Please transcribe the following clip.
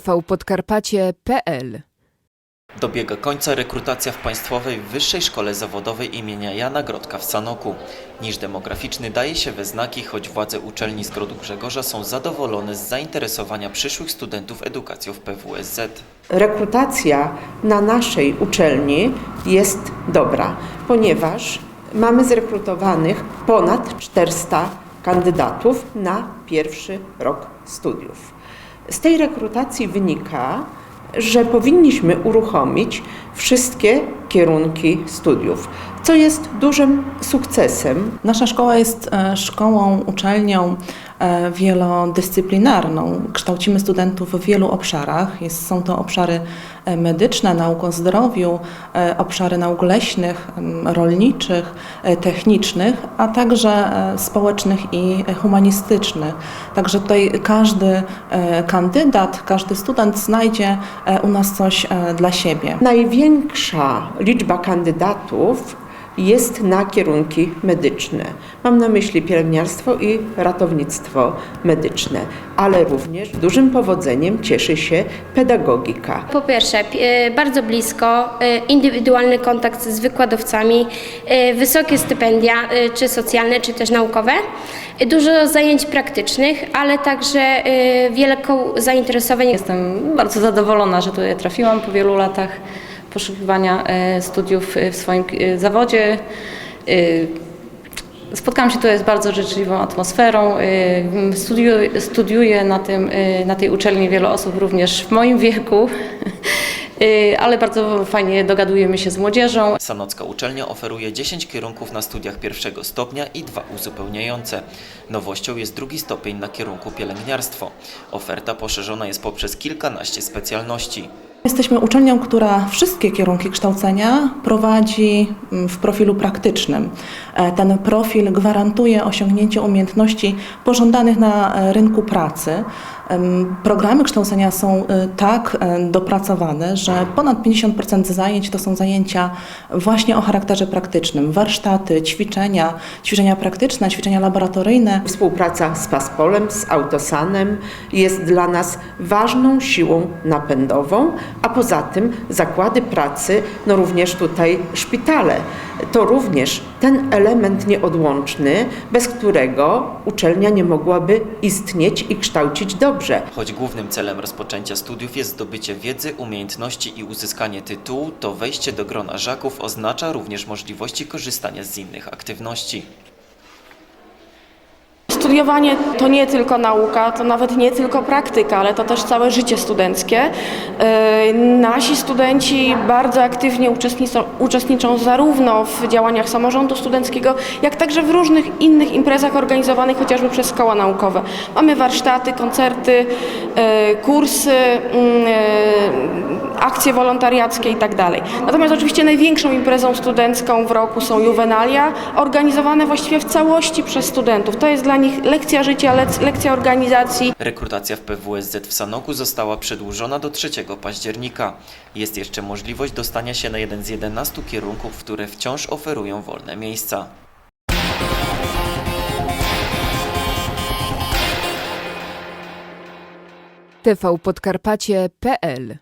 tvpodkarpacie.pl Dobiega końca rekrutacja w Państwowej Wyższej Szkole Zawodowej imienia Jana Grodka w Sanoku. Niż demograficzny daje się we znaki, choć władze uczelni z Grodu Grzegorza są zadowolone z zainteresowania przyszłych studentów edukacją w PWSZ. rekrutacja na naszej uczelni jest dobra, ponieważ mamy zrekrutowanych ponad 400 kandydatów na pierwszy rok studiów. Z tej rekrutacji wynika, że powinniśmy uruchomić wszystkie kierunki studiów, co jest dużym sukcesem Nasza szkoła jest e, szkołą, uczelnią e, wielodyscyplinarną. Kształcimy studentów w wielu obszarach. Jest, są to obszary e, medyczne, nauk o zdrowiu, obszary nauk leśnych, rolniczych, technicznych, a także społecznych i humanistycznych. Także tutaj każdy kandydat, każdy student znajdzie u nas coś dla siebie. Największa liczba kandydatów jest na kierunki medyczne. Mam na myśli pielęgniarstwo i ratownictwo medyczne, ale również dużym powodzeniem cieszy się pedagogika. Po pierwsze, pi- bardzo blisko, e, indywidualny kontakt z wykładowcami, e, wysokie stypendia, e, czy socjalne, czy też naukowe, dużo zajęć praktycznych, ale także e, wielką zainteresowanie Jestem bardzo zadowolona, że tutaj trafiłam po wielu latach poszukiwania e, studiów e, w swoim e, zawodzie. Spotkałam się tutaj z bardzo życzliwą atmosferą. Studiuję, studiuję na, tym, na tej uczelni wiele osób również w moim wieku, ale bardzo fajnie dogadujemy się z młodzieżą. Sanocka uczelnia oferuje 10 kierunków na studiach pierwszego stopnia i dwa uzupełniające. Nowością jest drugi stopień na kierunku pielęgniarstwo. Oferta poszerzona jest poprzez kilkanaście specjalności. Jesteśmy uczelnią, która wszystkie kierunki kształcenia prowadzi mm, w profilu praktycznym. E, Ten profil gwarantuje osiągnięcie umiejętności pożądanych na e, rynku pracy. Programy kształcenia są e, tak dopracowane, że ponad 50% zajęć to są zajęcia właśnie o charakterze praktycznym. Warsztaty, ćwiczenia, ćwiczenia praktyczne, ćwiczenia laboratoryjne. Współpraca z Paspolem, z Autosanem jest dla nas ważną siłą napędową, a poza tym zakłady pracy, no również tutaj szpitale. To również ten element nieodłączny, bez którego uczelnia nie mogłaby istnieć i kształcić dobrze. Choć głównym celem rozpoczęcia studiów jest zdobycie wiedzy, umiejętności i uzyskanie tytułu, to wejście do grona żaków oznacza również możliwości korzystania z innych aktywności. Studiowanie to nie tylko nauka, to nawet nie tylko praktyka, ale to też całe życie studenckie. Yy, Nasi studenci bardzo aktywnie uczestniczą, uczestniczą zarówno w działaniach samorządu studenckiego, jak także w różnych innych imprezach organizowanych chociażby przez koła naukowe. Mamy warsztaty, koncerty, yy, kursy, yy, akcje wolontariackie itd. Natomiast oczywiście największą imprezą studencką w roku są juwenalia, organizowane właściwie w całości przez studentów. To jest dla nich lekcja życia, lekcja organizacji. Rekrutacja w PWSZ w Sanoku została przedłużona do 3 października. Jest jeszcze możliwość dostania się na jeden z 11 kierunków, które wciąż oferują wolne miejsca. tvpodkarpacie.pl